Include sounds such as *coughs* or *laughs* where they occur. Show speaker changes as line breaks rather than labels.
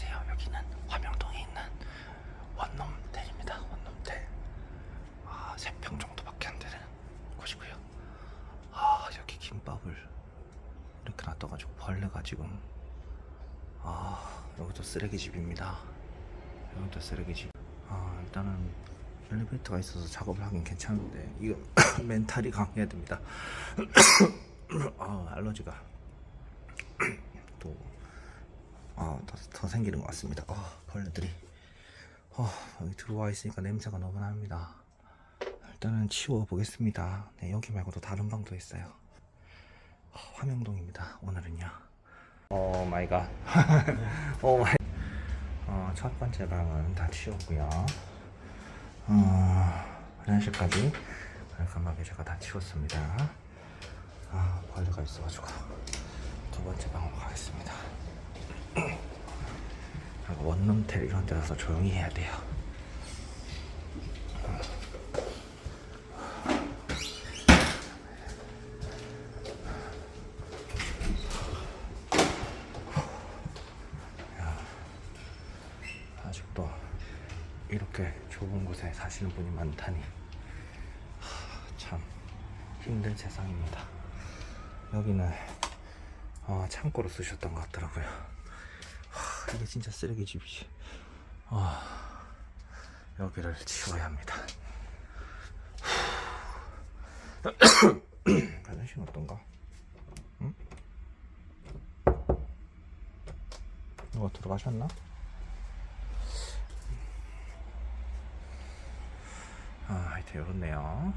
안녕하세요. 여기는 화명동에 있는 원룸텔입니다. 원룸텔. 아, 3평 정도밖에 안 되는 곳이고요. 아, 여기 김밥을 이렇게 놔둬가지고 벌레가 지금 아, 여기도 쓰레기집입니다. 여기도 쓰레기집. 아, 일단은 엘리베이터가 있어서 작업을 하긴 괜찮은데 이거 *coughs* 멘탈이 강해야 됩니다. *coughs* 아, 알러지가 또 아, 더, 더 생기는 것 같습니다. 아, 벌레들이. 어, 여기 들어와 있으니까 냄새가 너무 납니다. 일단은 치워 보겠습니다. 네, 여기 말고도 다른 방도 있어요. 어, 화명동입니다. 오늘은요. 오 마이 갓. 오 *laughs* 마이. 어, 첫 번째 방은 다 치웠고요. 어, 화장실까지 깔끔하게 제가 다 치웠습니다. 아, 벌레가 있어가지고 두 번째 방으로 가겠습니다. *clears throat* 원룸텔 이런 데라서 조용히 해야 돼요. 야, 아직도 이렇게 좁은 곳에 사시는 분이 많다니 하, 참 힘든 세상입니다. 여기는 어, 창고로 쓰셨던 것 같더라고요. 하, 이게 진짜 쓰레기 집이지. 아, 여기를 치워야 합니다. *coughs* 화장실 어떤가? 응? 누가 들어가셨나? 아, 하여튼 이렇네요.